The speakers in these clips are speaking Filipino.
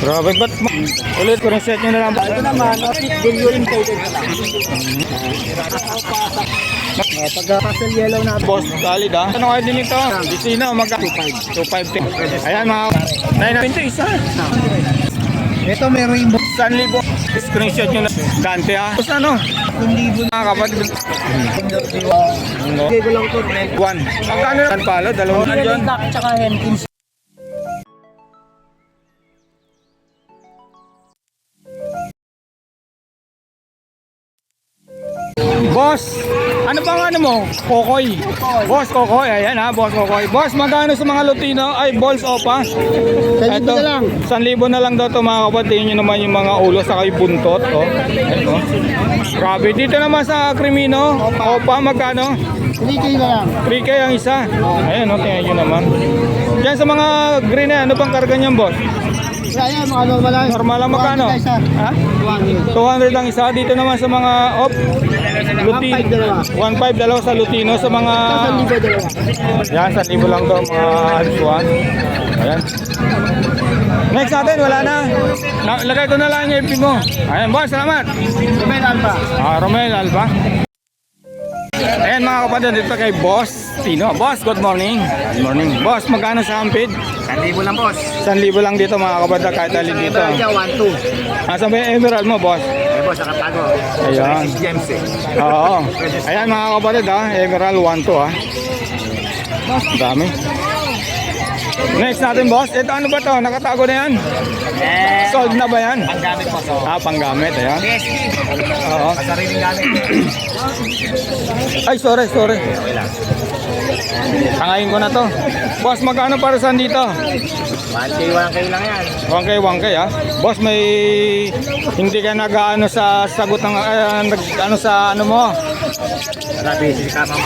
Grabe, ba't ulit ko rin set nyo na lang. Ito naman, opit bullurin coated na lang. Uh, pag pastel yellow na Boss, solid ah. Ano kayo din ito? Disino, mag 2.5. 2.5. Ayan mga 9.90 isa. Ito may rainbow. 1,000. Screenshot nyo na. Dante ah. Tapos ano? Kundi bu Mga kapatid. Ano? Hindi ko lang to. One. Magkano na? palo? Dalawang Hindi dyan. duck tsaka Hemkins. Boss, ano bang ano mo? Kokoy. Boss Kokoy, ayan ha, Boss Kokoy. Boss, magkano sa mga Lutino? Ay, balls opa. Ito na lang. 1,000 na lang daw to mga kapatid. Yun naman yung mga ulo sa kay buntot. Oh. Ito. Grabe. Dito naman sa Crimino, opa, magkano? 3K na lang. 3K ang isa. Ayan, oh, tingnan nyo naman. Yan sa mga green na, ano bang karga niyan, boss? Kaya mga normal lang. Normal lang magkano? 200 isa. Ha? 200. 200 ang isa. Dito naman sa mga, op, Lutino. 1.5 dalawa. 1.5 dalawa sa Lutino. Sa mga, Ito 1,000 dalawa. yan, 1,000 lang to, mga alpuan. Ayan. Next natin, wala na. na. Lagay ko na lang yung FB mo. Ayan, boss, salamat. Ruben Alba. Ah, Romel Alba. Ayan mga kapatid, dito kay Boss Tino. Boss, good morning. Good morning. Boss, magkano sa ampid? 1,000 lang boss. 1,000 lang dito mga kapatid, kahit alin dito. Kaya 1,200. Asa ba yung emerald mo, boss? Boss, nakatago. Ayan. James eh. Oo. Ayan mga kapatid ha, emerald 1 to ha. Dami. Next natin boss, ito ano ba to? Nakatago na yan? Eh, Sold na ba yan? ang gamit po so. Ah, panggamit, ayan. PSP. Oo. Sariling gamit. Ay, sorry, sorry. Okay lang. Tangayin ko na to. Boss, magkano para saan dito? 1K, 1K lang yan. 1K, 1K ah. Boss, may hindi ka nag-ano sa sagot ng ah, nag, ano sa ano mo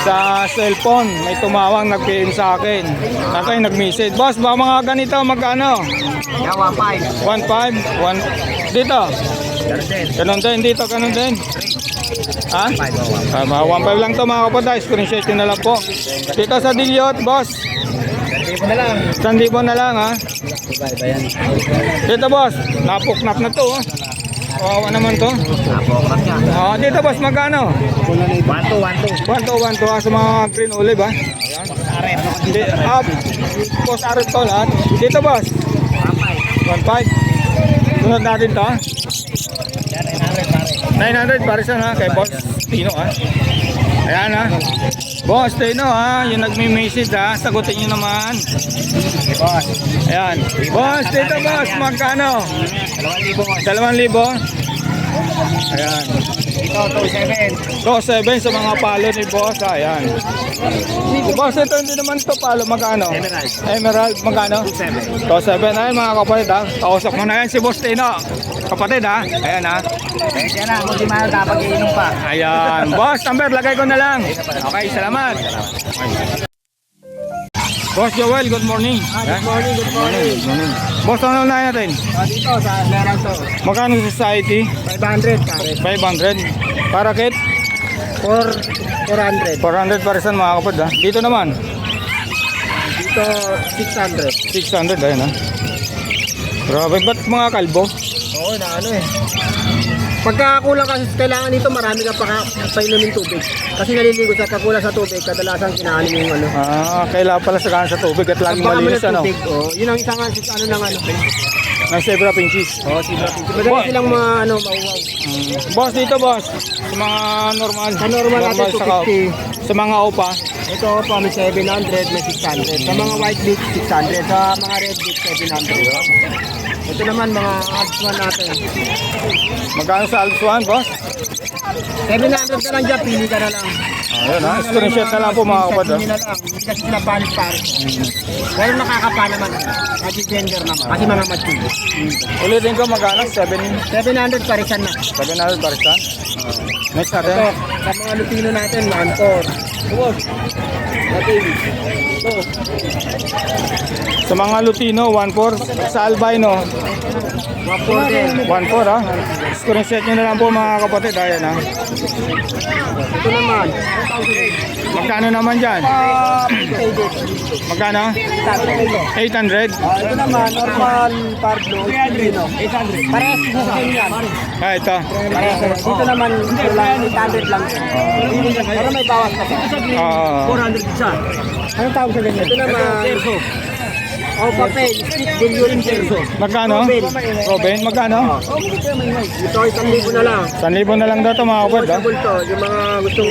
sa cellphone. May tumawang nag-PM sa akin. Nakay nag-message. Boss, ba mga ganito magkano? Yan, 1.5. 1.5, 1 dito. Garden. Ganun din dito, ganun din. Ha? 5, oh, Ah, mga 1.5 lang to mga kapatid. Screenshot nyo na lang po. Dito sa Diliot, boss. 1. na lang. 1,000 na lang ha. Dito boss, napuknap na to. oh. Kawawa naman to. Napokat niya. Ah, dito boss, magkano? 1, 2, 1, 2. 1 to 1 to ah, sa mga green olive ha. Di, ah, boss arot to lahat. Dito boss, 1.5. 1.5. Sunod natin to. Yan, 900 pare. 900 parisan ha, kay boss Tino ha. Ayan ha. Boss Tino ha, yung nagme-message ha, sagutin nyo naman. Boss. Ayan. Boss, dito boss, magkano? 2,000 boss. 2,000. Ayan. Ito, 2,700. So, 7 sa mga palo ni boss. Ayan. Boss, ito hindi naman to palo. Magkano? Emerald. Emerald, magkano? 2,700. So, 7. Ayan mga kapatid ha. Kausap mo na yan si Boss Tino. Kapatid ha. Ayan ha. Pwede na, kung di mahal dapat iinom pa. Ayan. Boss, number, lagay ko na lang. Okay, salamat. Boss Joel, good morning. Good morning, good morning. Good morning. Boss, ano na natin? Ah, dito sa meron to. Magkano society? 500 pare. 500. Parakit? 4, 400. 400 parisan mga kapatid ha. Dito naman, Dito, 600. 600. Ayan ha. Grabe, ba't mga kalbo? Oo, na ano eh. Pagka kulang kasi kailangan dito marami ka pa painumin tubig. Kasi naliligo sa pagkulang sa tubig, kadalasan kinaanin yung ano. Ah, kailangan pala sa kanan sa tubig at laging mo malinis ano. tubig, oh, yun ang isang ano ng ano. Ng zebra pinches. Oh, sige. Madali silang mga ano, mauwaw. Mm. Boss dito boss, sa mga normal. Sa normal natin, sa, ka- 250. sa mga opa, Ito pa may 700, may 600. Sa mga white beak, 600. Sa mga red beak, 700. Ito naman mga one natin. magkano sa Alps 1 boss? 700 na lang dyan, pili ka na lang. Ayun ha, screenshot na lang po mga kapatid. Hindi na lang, hindi kasi sila palit pare. Pero nakakapa naman. Kasi gender naman. Kasi mga mature. Ulitin ko magkano? 7, 700 parisan na. 700 parisan. Next Ito, natin. sa mga Lupino natin, Mantor. Sa mga Lutino, 1.4. Sa Albino, 1.4 ha. Screenshot nyo na lang po mga kapatid. Ayan ha. Ito naman. Magkano naman dyan? Faded. Magkano? Sabi na ito. 800? Ah, ito naman, normal Pablo. 800. 800. Parehas din sa yan. Ah, ito. Parehas. Dito naman, ito lang, 800 lang. Pero may bawas pa. Ah, 400 isa. Anong tawag sa ganyan? Ito naman. O papel, stick din yun perso. magkano? Robin, magkano? Ito ay 1,000 na lang. 1,000 na lang daw ito mga kapatid ha. Possible to, yung mga gustong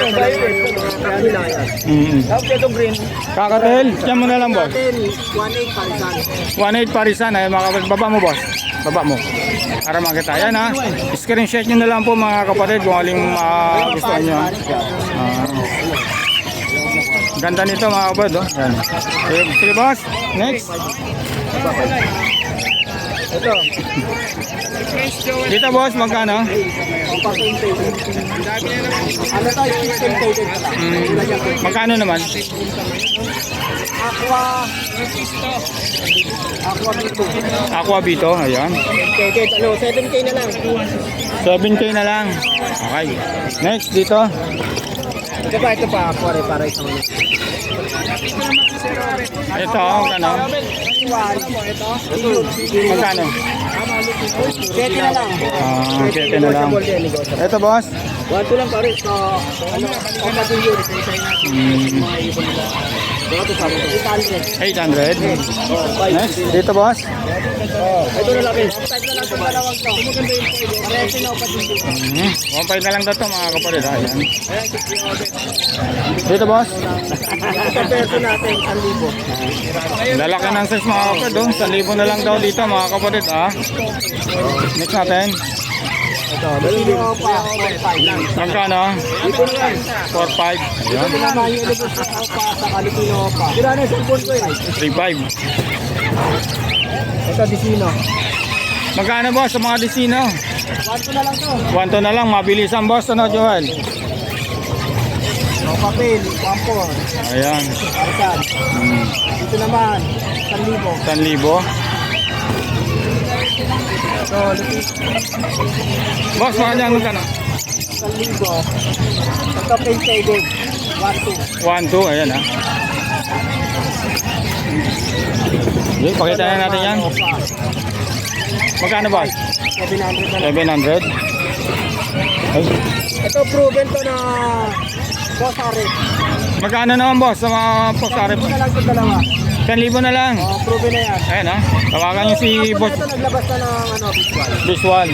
hanap yung mga kakila yan. Mm. Tapos ito green. Kakatel, siya mo na lang boss. Natin, 1,800 palitan. 1.8 parisan. Ayan mga kapatid. Baba mo boss. Baba mo. Para makita. Ayan ha. Screenshot nyo na lang po mga kapatid kung aling uh, gusto nyo. Ah. Ganda nito mga kapatid. Oh. Ayan. Sige, sige boss. Next. Ito, Dito boss, magkano? ano to, system pala. Mm, magkano naman? Aqua, Aqua Bito. Aqua Bito. Ayan. Coated, ano, 7K na lang. 7K na lang. Okay. Next dito. Ito pa, ito pa, rin, para isang ulit. Ito, ano? Magkano? 7 na lang. Ah, 7 na lang. Ito boss. Two lang pare. So, ano, kapatid yun. Mm, Ito sa 800. 800. Oh, five. Next, dito boss. Ito na lang. Type na lang to. Parehas. Mm, 1.5 na lang daw ito mga kapatid. Ayan. Dito boss. Sa perso natin, 1,000. Lalaki ng size mga kapatid. Oh. 1,000 na lang daw dito mga kapatid. Ah. Next natin. Ito, dito pa, 4,500 lang. Magkano? Na lang. 4.5. Ayan. Ito naman yung dito sa pa, sa Kalipino pa. Sila na yung cellphone ko eh. 3.5. Ito, Disino. Magkano boss sa mga disino? One to na lang to. 1 to na lang. Mabilisan boss. Ano Joel? O, papel, pampor, Ayan. arkan. Dito naman, 1,000. 1,000. Ito, lupit, Boss, makanya magkano? 1,000. Ito, painted, 1,2. 1, 2, ayan ha. Okay, pakita na natin yan. Magkano boss? 700 na lang. 700. Ay, Ito, proven to na Bosare. magkano naman boss sa mga posare? Ito na lang ito dalawa. 10,000 na lang. O, proven na yan. Ayan ha. Tawagan nyo si Ako boss na ito, naglabas na ng ano, visual. visual.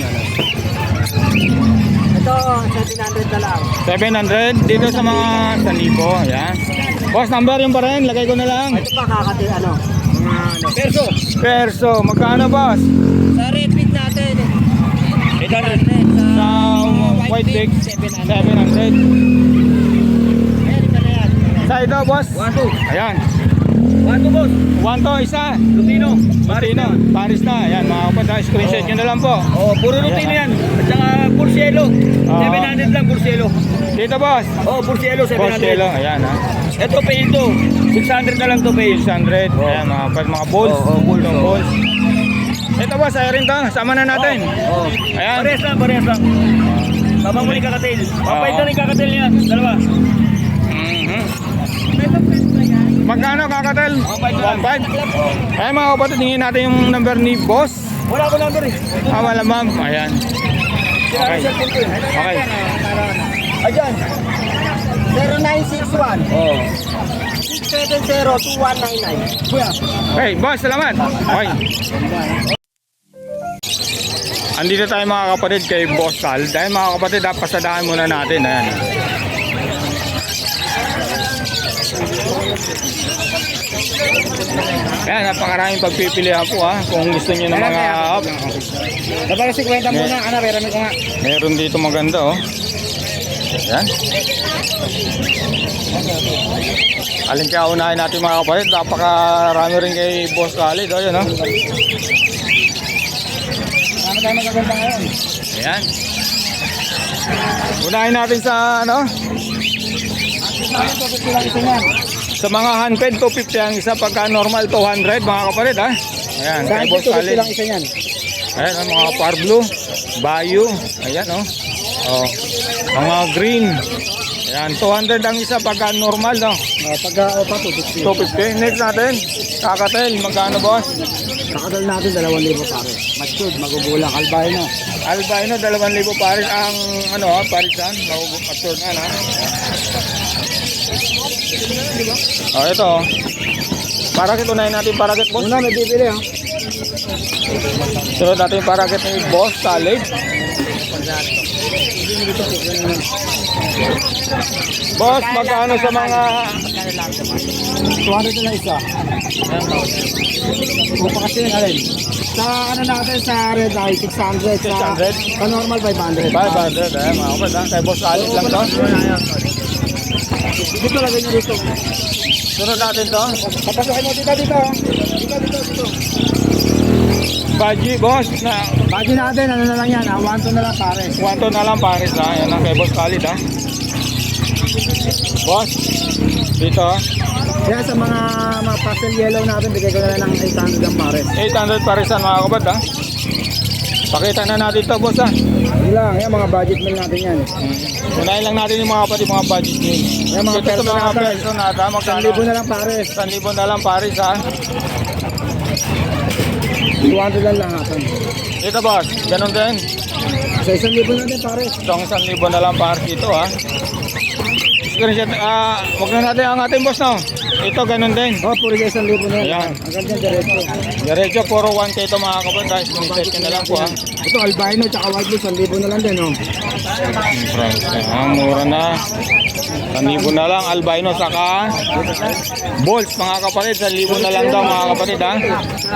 Ito, 700 na lang. 700 dito sa mga 1,000. Ayan. Boss, number yung pa rin. Lagay ko na lang. Ito pa, kakati, ano, mga ano. Perso. Perso, magkano boss? Sa repeat natin, 800. Sa white big, 700. Ayan, iba na yan. Sa ito boss? 1, Ayan. 2. 1, 2, boss. 1 to isa. Lupino. Marino, Paris na. Ayan, mga kapatid, screenshot nyo na lang po. Oh, puro Lupino yan. At saka Pursielo. Ah. 700 lang Pursielo. Dito boss. Oh, Pursielo, 700. Boss Kelo, ayan ha. Ito, pail to. 600 na lang to, pail. 600. Ayan, mga kapatid, mga balls. Oo, oo, balls, oo. balls. Ito boss, ayaw rin to. Sama na natin. Oh. Ayan. Parehas lang, parehas lang. Tama mo ni kakatail. Papait Oo. na ni kakatail niya. Dalawa. Magkano kakatel? 1.5. Ayan mga kapatid, tingin natin yung number ni boss. Wala ko number eh. Ah, wala ma'am. Ayan. Okay. Okay. Ayan. 0961. Oh. 670-2199. Kuya. Okay, boss, salamat. Okay. Andito tayo mga kapatid kay Boss Sal. Dahil mga kapatid, ah, pasadahan muna natin. Ayan. Ayan, napakaraming pagpipilihan po ha. Kung gusto niyo ng mga up. Dapat kasi kwenta muna. Ano, pero ko nga. Meron dito maganda oh. Ayan. Alin kaya unahin natin mga kapatid. Napakarami rin kay Boss Khalid. Oh, yun oh. Ano tayo magaganda ngayon? Ayan. Unahin natin sa ano? Sa mga handped, 250 ang isa. Pagka normal, 200 mga kapatid ha. Ayan, kay Boss Khalid. lang isa yan. Ayan, ang mga parblo, bayo, ayan oh. Oh, mga green. Ayan, 200 ang isa pagka normal, no? Uh, pagka opa, 250. 250. Next natin, kakatel, magkano boss? Kakadal natin 2,000 pare. Matured, magugulak, albino. Albino, 2,000 pares ang ano, ha, parisan, mature na, ha? Oh, ito, oh. Parakit, unahin natin parakit, boss. Una, may bibili ha. Sunod natin parakit ni boss, solid. Boss, magkano sa mga 200 na isa. Upa kasi yun, alin. Sa ano natin, sa red eye, 600. Sa, 600? sa normal, 500. 500, eh, mga kapatid, ha? Kay boss, solid lang to. Dito lagay nyo dito. Sunod natin to. Papasokin mo dito, dito. Dito, dito, dito. Baji, boss, na Bagi natin, ano na lang yan, ah, 1 to na lang pare. Kwanto na lang pares ha. Yan ang kay Boss Khalid ha. Boss, dito ha. Kaya sa mga, mga pastel yellow natin, bigay ko na lang ng 800 ang pare. 800 paresan mga kabad ha. Pakita na natin to boss ha. Yun lang, yan mga budget meal natin yan. Unahin lang natin yung mga pati mga budget meal. Yan, mga Dito sa mga person nata, magkano? 1,000 na lang pare. 1,000 na lang pares ha. 200 lang lahat. Dito boss, ganun din. Sa 1,000 na din pare. Itong 1,000 na lang pares dito ha. Screenshot, ah, wag na natin ang ating boss no. Ito ganun din. Oh, puro sa 1,000 na yan. Ayan. Ang ganda diretso. Diretso, puro 1K ito mga kabad ha. Screenshot ko na lang po ha. Ito albino tsaka white blue, 1,000 na lang din oh. Price ah, mura na. 1,000 na lang albino saka balls mga kapatid, 1,000 na lang daw mga kapatid ha.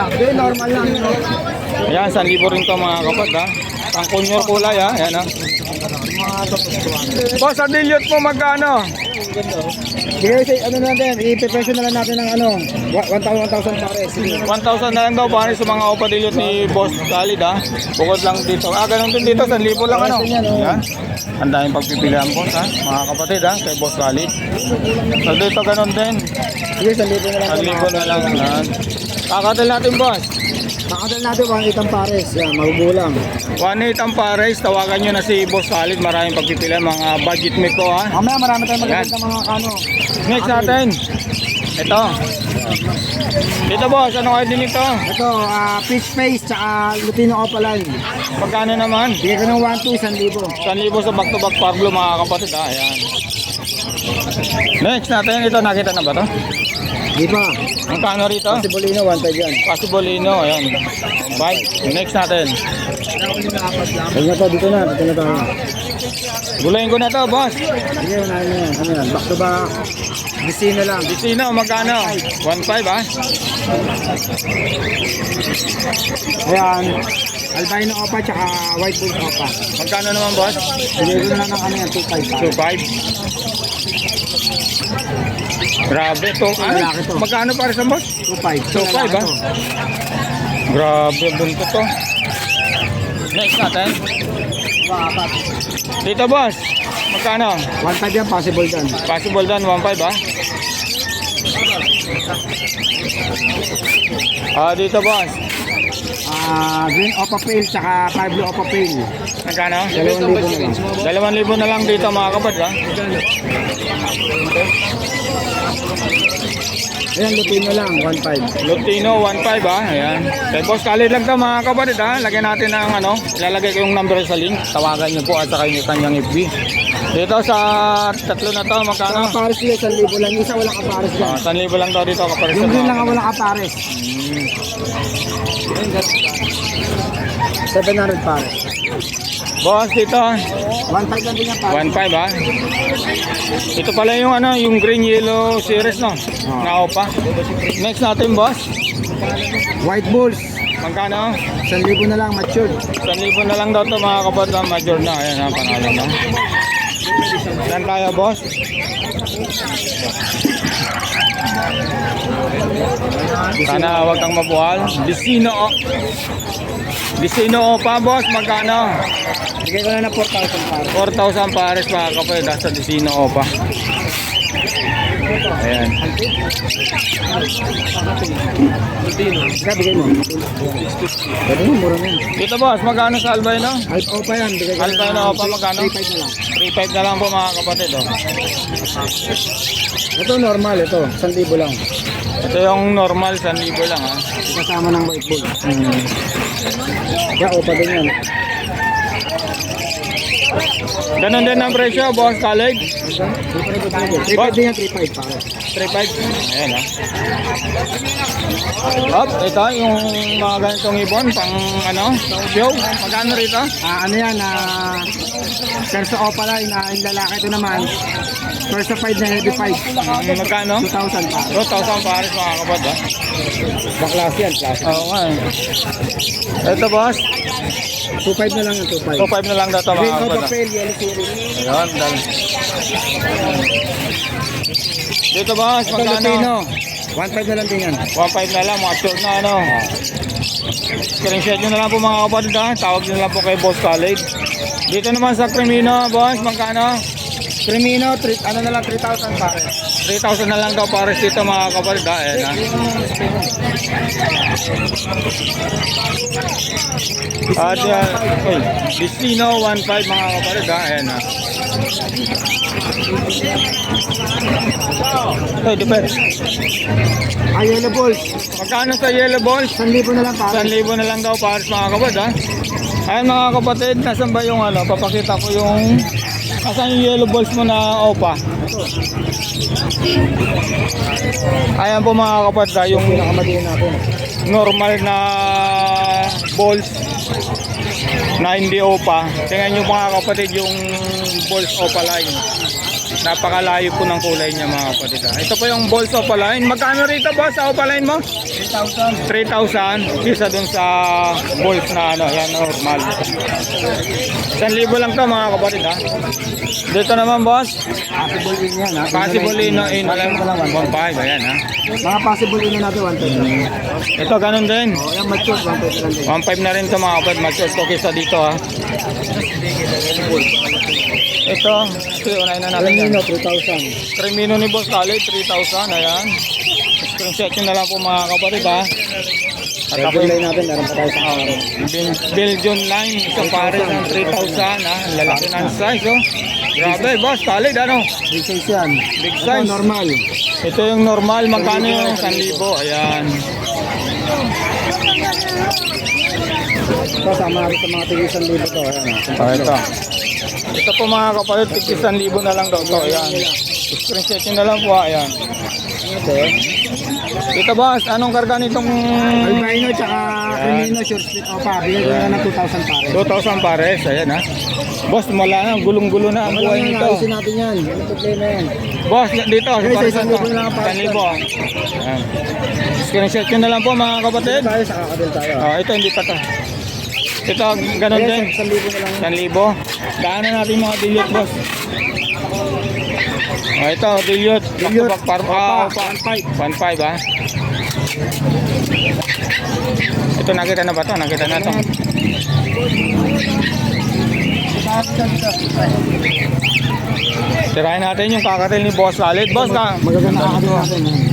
Hindi, normal lang oh. Ayan, 1,000 rin to mga kapatid ha. Ang kunyor kulay ha, ayan ha. Boss, sa dilute mo magkano? Bigay sa ano natin, ipipresyo na lang natin ng ano, 1,000 1,000 pare. Sige. 1,000 na lang daw pare sa mga opa dilute ni Boss Khalid ha. Bukod lang dito. Ah, ganun din dito, 1,000 lang ano. Ayan. Ang daming pagpipilian boss ha, mga kapatid ha, kay Boss Khalid. So dito ganun din. Sige, 1,000 na lang. Ang libo na lang yan. Kakatal natin boss. Makadal natin 1,800 ang pares. Yan, magugulang. 1.8 ang pares. Tawagan nyo na si Boss Khalid. Maraming pagpipilian. Mga budget meat ko ha. Mamaya marami tayong magaganda mga kano. Next natin. Ito. Dito boss. Ano kayo din ito? Ito, ah, fish face tsaka Lutino Opaline. Pagkano naman? Bigay ko ng 1,200, 1,000. 1,000 sa back-to-back Pablo mga kapatid ha. Ayan. Next natin. Ito nakita na ba to? Di ba? Magkano rito? Sibolino, 1,500 yan. Pasibolino. Ayan. Bye. Next natin. Huwag na to, dito na, dito na tayo. Gulayin ko na to boss. Sige, unahin na yan. Ano yan? Back to back. Bisino lang. Sino? Magkano? 1.5 ha? Ayan. Albino Opa tsaka White Bull Opa. Magkano naman boss? Ko na lang ng ano yan, 2,500 pare. 2.5. Grabe to. Ano? To. Magkano para sa boss? 2,500. 2.5 ba? Grabe, bunto to. Next natin. Apat. Dito boss. Magkano? 1,500 yan, possible dyan. Possible dan 1.5 ha? Ah, dito boss. Ah, green Opa Pale tsaka five blue Opa Pale. Magkano? 2,000 na lang. 2,000 na lang dito mga kapad ha? Ayan, Lutino lang, 1,500. Lutino 1.5 ha? Ayan. Kay boss Khalid lang to mga kapatid ha? Lagyan natin ng ano, ilalagay ko yung number sa link. Tawagan niyo po at saka yung kanyang FB. Dito sa tatlo na to, magkano? Ang pares nila, 1,000 lang. Isa walang kapares dyan. Ah, 1,000 lang daw dito kapatid. Yung green lang ang walang kapares. Hmm. 700 pares. Boss, dito 1,500 lang din yan pares. 1.5 ha? Ito pala yung ano, yung green yellow series no? Na opa. Next natin boss. White Bulls, Magkano? 1,000 na lang, matured. 1,000 na lang daw to mga kapatid na major na. Ayan ha, panalo na. Saan tayo boss? Sana wag kang mabuhal. Disino o. Disino opa boss, magkano? Bigay ko na ng 4,000 pares. 4,000 pares mga kapatid sa Disino opa. Ayan. Bigay mo. Pwede mo, mura yan. Dito boss, magkano sa albino? Alp Opa yan. Na Opa, magkano? 3.5 na lang. 3.5 na lang po mga kapatid. Oh. Ito normal, ito. 1,000 lang. Ito yung normal, 1,000 lang ha. Kasama ng white bull. Hmm. Kaya Opa din yan. Ganun din ang presyo, boss Khalid. 3.5 din yan, 3.5 para. 3.5. Ayan ha. Up, ito yung mga ganitong ibon, pang ano, show. Magkano rito? Ah, ano yan, ah, Perso Opa line, na yung lalaki ito naman. Perso 5 na heavy 5. Hmm, magkano? 2,000 pa. 2,000 pares mga kapatid ha. Baklas yan, class. Oo nga eh. Ito boss, 2.5 na lang yung 2.5. 2.5 na lang dato mga Opa kapatid. Fail, yellow series. Ayan, dahil. Dito boss, Ito magkano? Lupino. 1.5 na lang din yan. 1.5 na lang, mga short na ano. Screenshot nyo na lang po mga kapatid ha. Tawag nyo na lang po kay Boss Khalid. Dito naman sa Crimino, boss, magkano? Crimino, tri- ano na lang, 3,000 pare. 3,000 na lang daw pares dito mga kapatid. Ayan ha. At uh, oy, Destino 1.5 mga kapatid. Ayan ha. Ito, depende. Ah, yellow balls. Magkano sa yellow balls? 1,000 na lang pare. 1,000 na lang daw pares mga kapatid ha. Ayan mga kapatid, nasan ba yung ano? Papakita ko yung Asan yung yellow balls mo na opa? Ayan po mga kapatid ha, yung normal na balls na hindi opa. Tingnan nyo mga kapatid yung balls opa line. Napakalayo po ng kulay niya mga kapatid. ha. Ito po yung balls opa line. Magkano rito boss sa opa line mo? 3,000. 3,000 isa dun sa balls na ano, yan normal. 1,000 lang to mga kapatid ha. Dito naman boss, Possible in yan ha. possible in, in, One na lang, one. 1.5, ayan ha. Mga possible in na natin, 1.5 lang. Ito ganun din. O, yan mature, 1.5 lang din. 1.5 na rin to mga kapatid, mature to kisa dito ha. Ito, ito unahin na natin yan. Crimino, 3,000. Crimino ni Boss Khalid, 3,000, ayan. Screenshot nyo na lang po mga kapatid ha. At ako yung natin, meron pa tayo sa araw. Belgian line, isang pares ng 3,000 ha. Ang lalaki ng size oh. Grabe, Boss Khalid ano. Big size yan. Big Ito, size. normal. Ito yung normal, magkano yung 1,000? Ayan. Ito, sama natin sa mga tigisan libo to. Ayan ha. Oh, ito. Ito po mga kapatid, tigtisan libo na lang daw to. Ayan. Screenshot nyo na lang po. Ayan. Ito, Ito boss, anong karga nitong Albino, tsaka Crimino, short split. O, pa, bigay ko na ng 2,000 pare. 2,000 pares? Ayan ha. Boss, wala na. Gulong-gulo na ang Wala buhay nito. ayusin natin yan. Ano problema yan? Boss, dito. Guys, pares isang libo na lang ang pares 1,000. Ayan. Screenshot nyo na lang po mga kapatid. Tayo sa kakadil tayo. Oh, ito hindi pa to. Ito, ganun din. Yes, 1,000 na lang. 1,000. Daanan natin mga dilute, boss. Oh, ito, Dilute. back par ah, Opa, 1.5 ha. Ito nakita na ba to? Nakita na to. Tirahin natin yung kakatil ni Boss Khalid. Boss ka. Magaganda kakadil natin.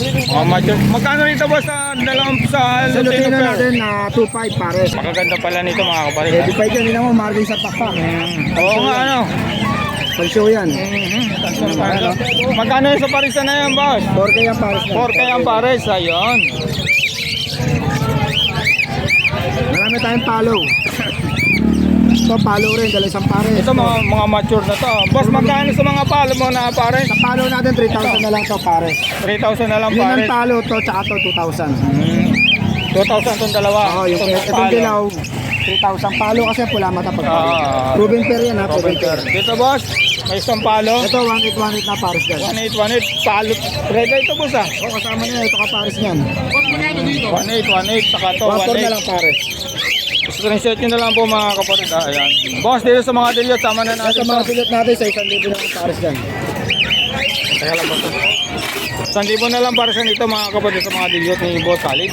Yan. Oh, mature. Magkano rito boss sa dalawang sa Sa Lutino Lutino natin na 2.5 pares. Makaganda pala nito mga kapatid. Ready pa yan, hindi naman margin sa pakpak. Mm. Oo nga ano. Pansyo yan. Mhm. Magkano yung sa parisan na yan, boss? 4K ang pares na. 4K ang pares, ayun. Marami tayong palo. Ito palo rin, dala isang pares. Ito mga mga mature na to. Boss, magkano sa mga palo mo na pares? Sa palo natin, 3,000 na lang to pares. 3,000 na lang Yun ang pares. palo to, tsaka to 2,000. Mm. 2,000 tong dalawa. Oo, yung Itong itong palo. dilaw, 3,000 palo kasi pula mata pag palo. Ah. Proven pair yan ha, proven pair. Dito boss, may isang palo. Ito, 1818 na pares yan. 1818 palo. Reda ito boss ah. O, kasama niya, ito ka pares niyan. 1818 saka to 1,4 na 18. lang pares. Screenshot nyo na lang po mga kapatid. Ah, ayan. Boss, dito sa mga dilute, sama na Sa natin mga to. pilot natin, sa 1,000 na lang pares yan. Teka lang po to. 1,000 na lang para sa nito mga kapatid sa mga dilute ni Boss Khalid.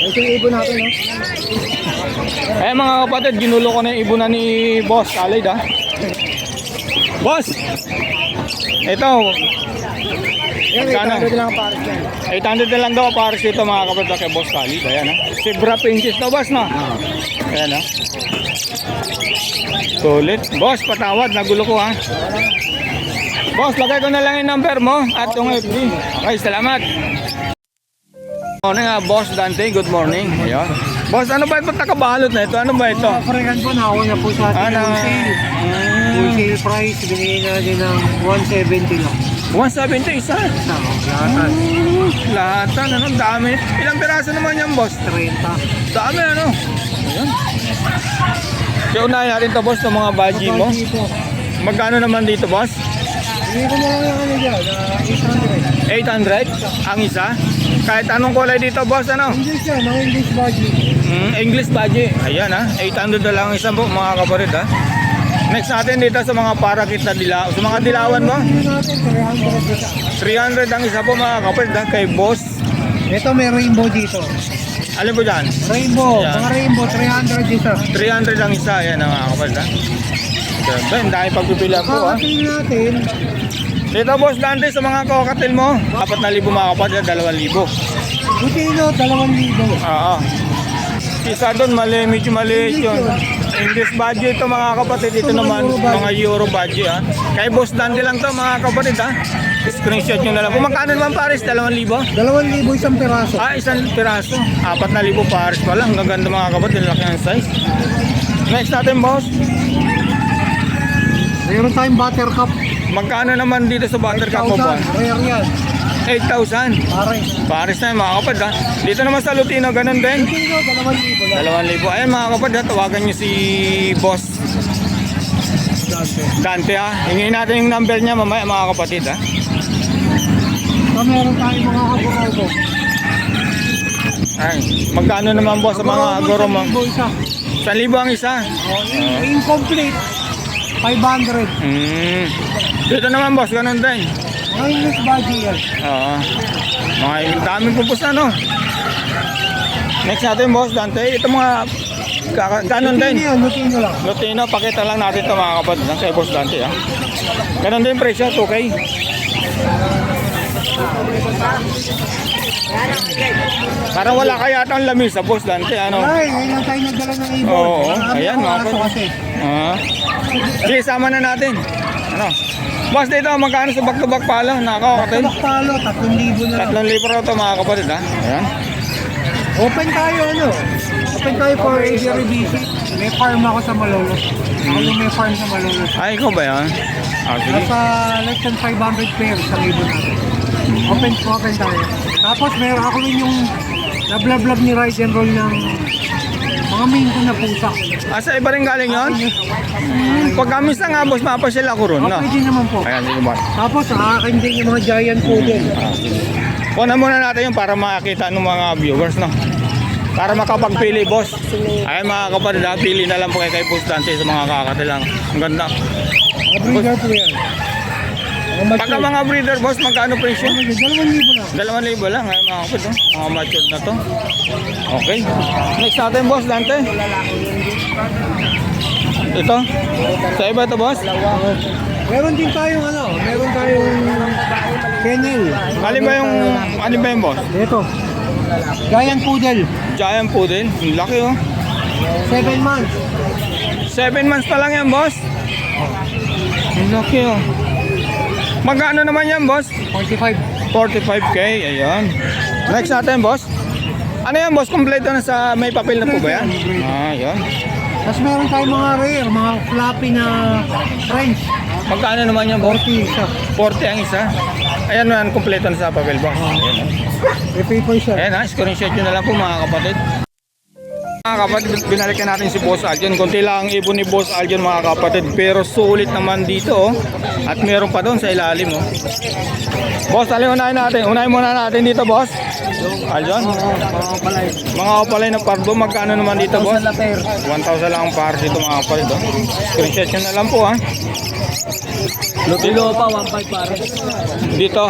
Ito yung ibon natin, no? Eh mga kapatid, ginulo ko na yung ibunan ni Boss Khalid ha. Boss! Ito, Yan, Magkano? 800 lang ang pares yan. 800 na lang daw pares dito mga kapatid kay Boss Khalid. Ayan ha. Zebra pinches na boss no? Ayan ha. Sulit. Boss, patawad. Nagulo ko ha. Boss, lagay ko na lang yung number mo at yung FB. Okay, salamat. Morning ah, Boss Dante. Good morning. Ayan. Boss, ano ba ito takabalot na ito? Ano ba ito? Mga African po, nauna po sa atin Ano? ng sale. Mm, Wholesale price, binigay natin ng 170 lang. 170 isa. Sa lahatan. Lahatan, ano? Dami. Ilang piraso naman yan, boss? 30. Dami, ano? Ayan. Kaya unahin natin to, boss, ng mga baji mo. Magkano naman dito, boss? Hindi ko na lang yung ano dyan, ah, 800. 800 ang isa. Kahit anong kulay dito, boss, ano? English yan, mga English baji. Mm, English baji. Ayan, ha? 800 na lang ang isa po, mga kaparid, ha? Next natin dito sa mga parakit na dilaw. Sa mga dilawan mo, Ano natin, 300 isa. 300 ang isa po, mga kaparid, ha? Kay boss. Ito may rainbow dito. Alin po dyan? Rainbow, Yan. mga rainbow, 300 isa. 300 ang isa. Ayan, ha, mga kaparid, ha? Grabe, ang dami pagpipilian po, ha? Kakating natin, Dito, boss Dante, sa mga kokatil mo, 4,000 mga kaparid, 2,000. Butino, 2,000. Oo. Isa doon, mali, medyo maliit yun. English budget ito mga kapatid. Ito naman, mga Euro budget ha. Kay Boss Dante lang to mga kapatid ha. Screenshot nyo na lang. Kung magkano naman pares, 2,000? 2,000 isang peraso. Ah, isang piraso. 4,000 pares pala. Ang gaganda mga kapatid. Laki ng size. Next natin boss. Mayroon tayong buttercup. Magkano naman dito sa buttercup mo boss? 1,000. Rare yan. 8,000. Pare. Pares na yun mga kapatid ha. Dito naman sa Lutino, ganun din. Butino, 2,000 lang. 2,000. Ayan mga kapatid ha. Tawagan nyo si Boss Dante. Dante ha. Hingin natin yung number niya mamaya mga kapatid ha. So, meron tayong mga agorobo. Ay, magkano naman boss sa mga agoro mo? 1,000 isa. 1,000 ang isa. Oh, in- incomplete. 500. Hmm. Dito naman boss, ganun din. English baji yan. Oo. Mga daming pupus na no. Next natin boss Dante, ito mga Lutino din. Lutino lang. Lutino, pakita lang natin ito mga kapatid kay boss Dante ha. Ganun din presyo, 2K. Parang wala kaya ang lamis sa boss Dante, ano? Ay, ngayon lang tayo nagdala ng ibon. Oo, ayan, mga kapatid. Ah. Sige, sama na natin. Ano? Boss, dito, magkano sa back-to-back pala? Nakakakatin. Tabak palo, 3,000 na lang. Tatlong libo raw ito mga kapatid ha. Ayan. Open tayo, ano? Open tayo for area visit. May farm ako sa Malolo. Ako yung may farm sa Malolo. Ay, ikaw ba yan? Ah, sige. Nasa less than 500 pairs sa ibon natin. Open open tayo. Tapos meron ako rin yung nablablab ni Ride and Roll ng mga main ko na pusa. Ah, sa iba rin galing yun? Hmm, pag kami sa nga boss, mapasyal ako ron. Oh, No? pwede naman po. Ayan, sige boss. Tapos akin din yung mga giant poodle. Kunan muna natin yung para makakita ng mga viewers, no? Para makapagpili, boss. Ayan mga kapatid, ha? pili na lang po kay kay Boss Dante sa mga kakatilang. Ang ganda. Mga breeder po yan. Pagka mga breeder, boss, magkano presyo? Okay, dalawang libo lang. Dalawang libo lang, ay mga kapatid, no? mga matured na to. Okay. Next natin, boss Dante. Ito? Sa iba ito, boss? Meron din tayong ano, meron tayong kennel. Alin ba yung, alin ba yung boss? Ito. Giant poodle. Giant poodle. Ang laki, oh. 7 months. Seven months pa lang yan, boss. Ang laki, oh. Magkano naman yan, boss? 45. 45k, ayan. Next natin, boss. Ano yan, boss? Kompleto na sa may papel na po ba yan? Ah, ayan. Tapos meron tayong mga rare, mga floppy na French. Magkano naman yan, boss? 40 isa. 40 ang isa. Ayan na, kompleto na sa papel box. Ayan, oh. May paper siya. ayan ha, screenshot nyo na lang po mga kapatid. Mga kapatid, binalikan natin si Boss Aljon. Konti lang ang ibon ni Boss Aljon mga kapatid. Pero sulit naman dito oh. At meron pa doon sa ilalim oh. Boss, alin unahin natin. Unahin muna natin dito, boss. Aljon. Mga opalay na pardo, magkano naman dito, boss? Sa pair. 1,000 lang ang par dito mga kapatid. Oh. Screenshot nyo na lang po ha. Lutilo pa, 1.5 pare. Dito.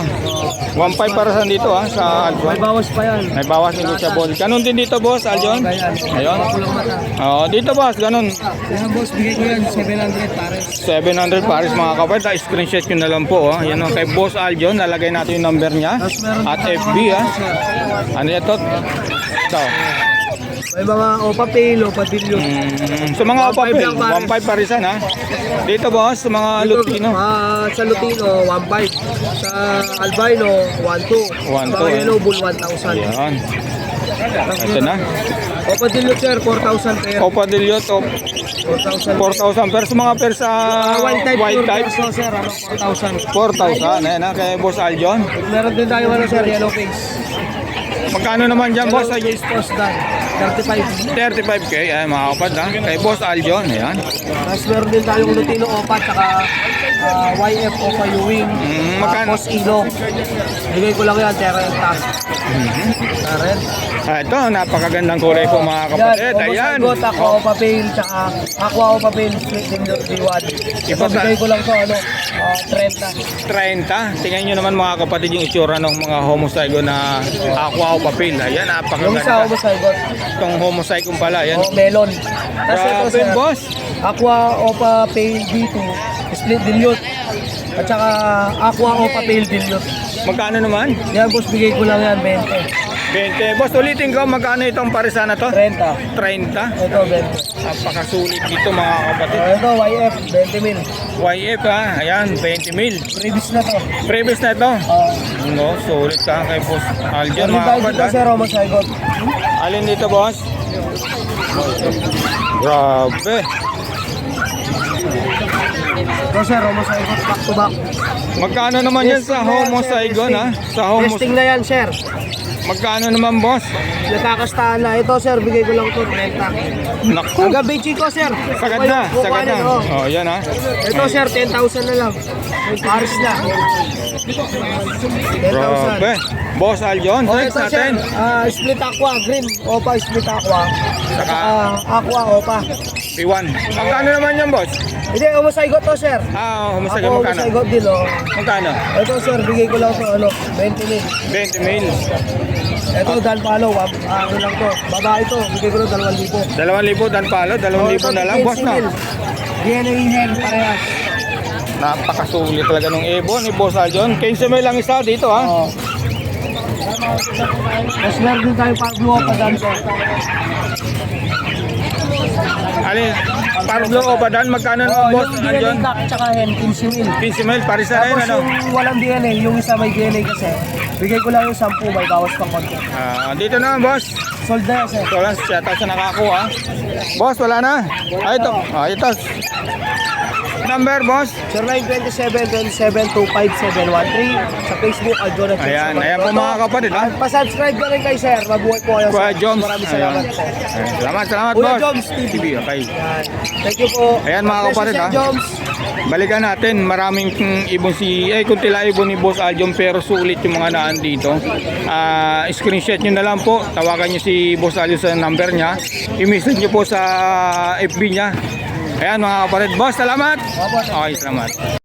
1,500 para sa dito ha, sa Aljon. bawas pa yan. May bawas negotiable. Ganun din dito, boss, Aljon. Ayun. Oh, dito boss, ganun. Yan boss, bigay ko yan 700 pares. 700 pares mga kapatid. Ah, screenshot nyo na lang po. Oh. Yan oh, kay Boss Aljon. Nalagay natin yung number niya. At FB ah. sir. Ano ito? Ito. May mga opa pale, opa dilute. Mm, sa mga 1.5 opapil, lang, pares. 1.5 parisan ha. Dito boss, sa mga Lutino. Ah, sa Lutino, 1.5. Sa Albino, 1.2. 1.2, Sa mga. Yellow Bull, 1,000. Yan. Ito na. Opa dilute sir, 4,000 pair. Opa Deliot of 4,000 4,000 pero sa mga pairs sa Ah, white type, white type So, sir, ano, 4,000. 4,000 ayan ha kay Boss Aljon. Meron din tayo ano sir, yellow face. Magkano naman dyan boss? Yellow face post dan, 35. 35k ayan mga kapad ha kay Boss Aljon ayan. Tapos meron din tayong Lutino Opa, tsaka ah, YF Opa Ewing. Mm, magkano? Tapos Ilo. Bigay ko lang yan, 30. Karen. Ah, ito napakagandang kulay po mga kapatid. Ayan. Got, Aqua Opa Pale, tsaka Aqua yung D1. Ito, Iba sa- bigay ko lang to, ano, ah, 30. 30. Tingnan nyo naman mga kapatid yung itsura ng mga homozygo na aqua o papel. Ayan, Yung isa, napakaganda. Opa Saigot. Itong homozygo pala. Ayan. Oh, melon. Tapos ito, Grabe, sir, boss. Aqua Opa Pale D2, split dilute. At saka Aqua Opa Pale dilute. Magkano naman? Yan, boss, bigay ko lang yan, 20. 20. Boss, ulitin ko, magkano itong parisa na to? 30. 30. Ito, 20. Napakasulit dito mga kapatid. Ito, YF, 20 mil. YF ha. Ayan, 20 mil. Previous na to. Previous na ito. Uh, No, sulit ka kay Boss Aljon Meron mga tayo kapatid. dito, sir, Roma Saigot. Alin dito, boss? Grabe. Ito, sir, Saigot, back to back. Magkano naman yan sa Homo Saigon ha? Sa Homo Testing na yan, sir. Magkano naman boss? Nakakastahan na. Ito, sir, bigay ko lang to, 30. Naku. Hanggang Beijing ko, sir. Sagad na, sagad na. Oh. Oh, yan ha. Ito, sir, 10,000 na lang. Paris na. 10,000. Grabe. Boss Aljon, Oh, next ito, sir. natin. ah, split aqua, green. Opa, split aqua. Saka Ah, aqua, opa. P1. Magkano naman yan boss? Hindi, umasaigot to, sir. Ah, Homo Saigon Ako, magkano? umasaigot din, oh. Magkano? Ito, sir, bigay ko lang to, ano, 20 mil. 20 mil. Ito, dan palo, ah, ano lang to. Babae to, bigay ko lang 2,000. 2,000 dan palo, 2,000 na lang boss na. DNA hen, parehas. Napakasulit talaga nung Ebon ni Boss Aljon. 15 mil lang isa dito ha. Oo. Mas meron din tayo para blue pa dan ko. Alin? Parblo o Badan, magkano Oh, boss yung DNA Aljon? duck tsaka hen, 15 mil. 15 mil, parisa rin Tapos ano? yung walang DNA, yung isa may DNA kasi, bigay ko lang yung 10, may bawas pang konti. Ah, dito na boss. Sold na yan, sir. So lang siya sa nakakuha. Boss, wala na. Ah, ito. Ah, ito. Number, boss. 0927-27-25713 sa Facebook, at Ayan, ayan po mga kapatid, ha? At pa-subscribe na rin kay sir. Mabuhay po kayo. Kuya. Joms. Maraming salamat, Ayan. sir. Ayan, Salamat, salamat, Kuya boss. Joms TV. TV, okay. Yan. Thank you po. Ayan, mga kapatid, Sir ha? Joms. Balikan natin, maraming ibon si, eh kung tila ibon ni Boss Aljon pero sulit yung mga naan dito. Ah, screenshot nyo na lang po, tawagan nyo si Boss Aljon sa number niya. I-message nyo po sa FB niya. Ayan mga kapatid, boss, salamat. Okay, salamat.